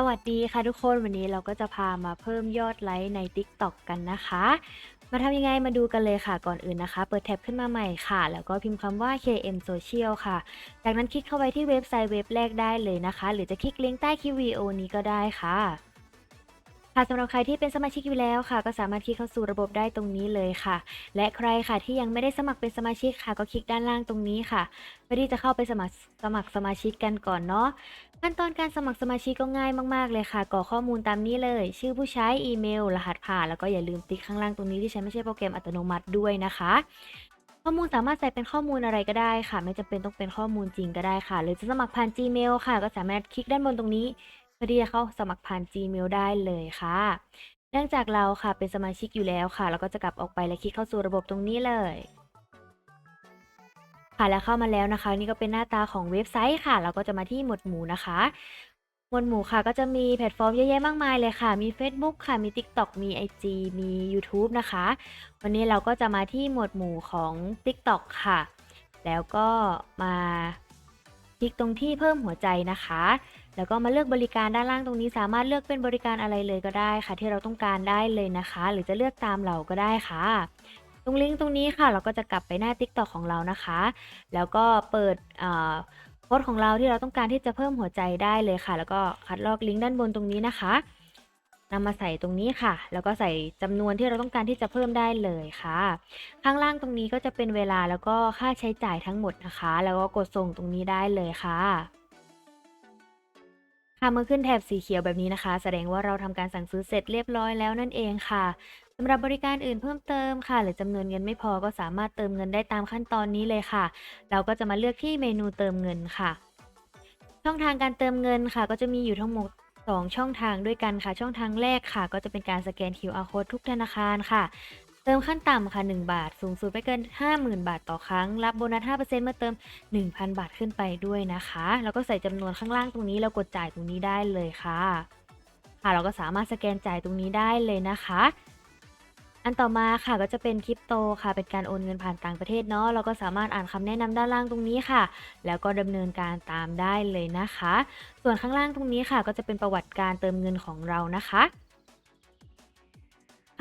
สวัสดีค่ะทุกคนวันนี้เราก็จะพามาเพิ่มยอดไลค์ใน TikTok กันนะคะ มาทำยังไงมาดูกันเลยค่ะก่อนอื่นนะคะ เปิดแท็บขึ้นมาใหม่ค่ะ แล้วก็พิมพ์คำว่า KM Social ค่ะ จากนั้นคลิกเข้าไปที่เว็บไซต์เว็บแรกได้เลยนะคะ หรือจะคลิกลิงก์ใต้คลิปวิดีโอนี้ก็ได้ค่ะ ค่ะสำหรับใครที่เป็นสมาชิกอยู่แล้วค่ะ ก็สามารถคลิกเข้าสู่ระบบได้ตรงนี้เลยค่ะ และใครค่ะที่ยังไม่ได้สมัครเป็นสมาชิกค่ะ ก็คลิกด้านล่างตรงนี้ค่ะเพื่อที่จะเข้าไปสมัครสมัครสมาชิกกันก่อนเนาะขั้นตอนการสมัครสมาชิกก็ง่ายมากๆเลยค่ะกรอกข้อมูลตามนี้เลย ชื่อผู้ใช้อีเมล รหัสผ่านแล้วก็อย่าลืมติ๊กข้างล่างตรงนี้ที่ใช้ไม่ใช่โปรแกรมอัตโนมัติด้วยนะคะ ข้อมูลสามารถใส่เป็นข้อมูลอะไรก็ได้ค่ะ ไม่จำเป็นต้องเป็นข้อมูลจริงก็ได้ค่ะ หรือจะสมัครผ่าน Gmail ค่ะ ก็สามารถคลิกด้านบนตรงนี้ พื่อที่จะเข้าสมัครผ่าน Gmail ได้เลยค่ะ เนื่องจากเราค่ะเป็นสมาชิกอยู่แล้วค่ะ เราก็จะกลับออกไปและคลิกเข้าสู่ระบบตรงนี้เลยค่ะแล้วเข้ามาแล้วนะคะ นี่ก็เป็นหน้าตาของเว็บไซต์ค่ะ เราก็จะมาที่หมวดหมู่นะคะหมวดหมู่ค่ะก็จะมีแพลตฟอร์มเยอะแยะมากมายเลยค่ะ มี Facebook ค่ะ มี TikTok มี IG มี YouTube นะคะ วันนี้เราก็จะมาที่หมวดหมู่ของ TikTok ค่ะ แล้วก็มาคลิกตรงที่เพิ่มหัวใจนะคะแล้วก็มาเลือกบริการด้านล่างตรงนี้ สามารถเลือกเป็นบริการอะไรเลยก็ได้ค่ะ ที่เราต้องการได้เลยนะคะ หรือจะเลือกตามเราก็ได้ค่ะ ตรงลิงก์ตรงนี้ค่ะ เราก็จะกลับไปหน้า TikTok ของเรานะคะ แล้วก็เปิดโพสของเราที่เราต้องการที่จะเพิ่มหัวใจได้เลยค่ะ แล้วก็คัดลอกลิงก์ด้านบนตรงนี้นะคะนำมาใส่ตรงนี้ค่ะ แล้วก็ใส่จำนวนที่เราต้องการที่จะเพิ่มได้เลยค่ะ ข้างล่างตรงนี้ก็จะเป็นเวลาแล้วก็ค่าใช้จ่ายทั้งหมดนะคะ แล้วก็กดส่งตรงนี้ได้เลยค่ะ ค่ะเมื่อขึ้นแถบสีเขียวแบบนี้นะคะ แสดงว่าเราทำการสั่งซื้อเสร็จเรียบร้อยแล้วนั่นเองค่ะสำหรับบริการอื่นเพิ่มเติมค่ะ หรือจำนวนเงินไม่พอก็สามารถเติมเงินได้ตามขั้นตอนนี้เลยค่ะ เราก็จะมาเลือกที่เมนูเติมเงินค่ะ ช่องทางการเติมเงินค่ะ ก็จะมีอยู่ทั้งหมด2ช่องทางด้วยกันค่ะ ช่องทางแรกค่ะ ก็จะเป็นการสแกน QR code ทุกธนาคารค่ะ ติมขั้นต่ำค่ะ 1 บาท สูงสุดไม่เกิน 50,000 บาทต่อครั้ง รับโบนัส 5%เมื่อเติม 1,000 บาทขึ้นไปด้วยนะคะ แล้วก็ใส่จำนวนข้างล่างตรงนี้แล้วกดจ่ายตรงนี้ได้เลยค่ะค่ะเราก็สามารถสแกนจ่ายตรงนี้ได้เลยนะคะ อันต่อมาค่ะก็จะเป็นคริปโตค่ะ เป็นการโอนเงินผ่านต่างประเทศเนาะ เราก็สามารถอ่านคำแนะนำด้านล่างตรงนี้ค่ะ แล้วก็ดำเนินการตามได้เลยนะคะ ส่วนข้างล่างตรงนี้ค่ะ ก็จะเป็นประวัติการเติมเงินของเรานะคะ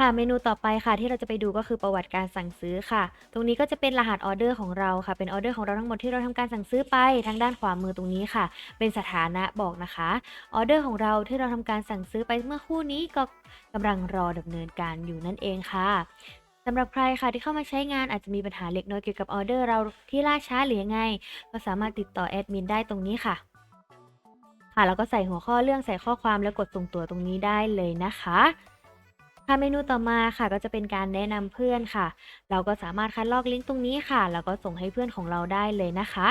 ค่ะเมนูต่อไปค่ะที่เราจะไปดูก็คือประวัติการสั่งซื้อค่ะ ตรงนี้ก็จะเป็นรหัสออเดอร์ของเราค่ะ เป็นออเดอร์ของเราทั้งหมดที่เราทำการสั่งซื้อไปทางด้านขวามือตรงนี้ค่ะ เป็นสถานะบอกนะคะออเดอร์ของเราที่เราทำการสั่งซื้อไปเมื่อครู่นี้ก็กำลังรอดำเนินการอยู่นั่นเองค่ะสำหรับใครค่ะที่เข้ามาใช้งานอาจจะมีปัญหาเล็กน้อยเกี่ยวกับออเดอร์เราที่ล่าช้าหรือยังไงก็สามารถติดต่อแอดมินได้ตรงนี้ค่ะค่ะแล้วก็ใส่หัวข้อเรื่องใส่ข้อความแล้วกดส่งตัวตรงนี้ได้เลยนะคะ ค่ะเมนูต่อมาค่ะก็จะเป็นการแนะนำเพื่อนค่ะ เราก็สามารถคัดลอกลิงก์ตรงนี้ค่ะ แล้วก็ส่งให้เพื่อนของเราได้เลยนะคะ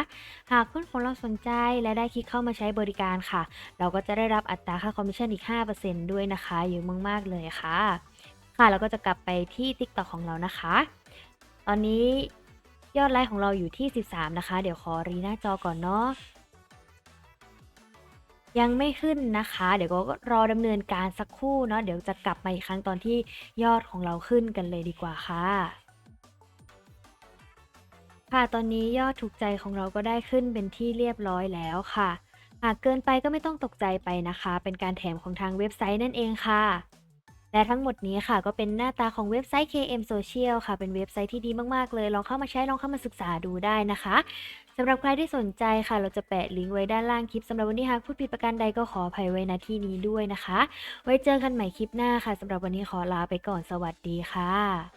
หากเพื่อนของเราสนใจและได้คลิกเข้ามาใช้บริการค่ะ เราก็จะได้รับอัตราค่าคอมมิชชั่นอีก 5%ด้วยนะคะเยอะมากๆเลยค่ะ ค่ะเราก็จะกลับไปที่ TikTok ของเรานะคะ ตอนนี้ยอดไลค์ของเราอยู่ที่ 13 นะคะ เดี๋ยวขอรีหน้าจอก่อนเนาะ ยังไม่ขึ้นนะคะ เดี๋ยวก็รอดำเนินการสักครู่เนาะเดี๋ยวจะกลับมาอีกครั้งตอนที่ยอดของเราขึ้นกันเลยดีกว่าค่ะ ค่ะตอนนี้ยอดถูกใจของเราก็ได้ขึ้นเป็นที่เรียบร้อยแล้วค่ะ หากเกินไปก็ไม่ต้องตกใจไปนะคะ เป็นการแถมของทางเว็บไซต์นั่นเองค่ะ และทั้งหมดนี้ค่ะก็เป็นหน้าตาของเว็บไซต์ KM Social ค่ะ เป็นเว็บไซต์ที่ดีมากๆ เลย ลองเข้ามาใช้ ลองเข้ามาศึกษาดูได้นะคะสำหรับใครที่สนใจค่ะ เราจะแปะลิงก์ไว้ด้านล่างคลิปสำหรับวันนี้หากพูดผิดประการใดก็ขออภัยไว้ณที่นี้ด้วยนะคะ ไว้เจอกันใหม่คลิปหน้าค่ะสำหรับวันนี้ขอลาไปก่อนสวัสดีค่ะ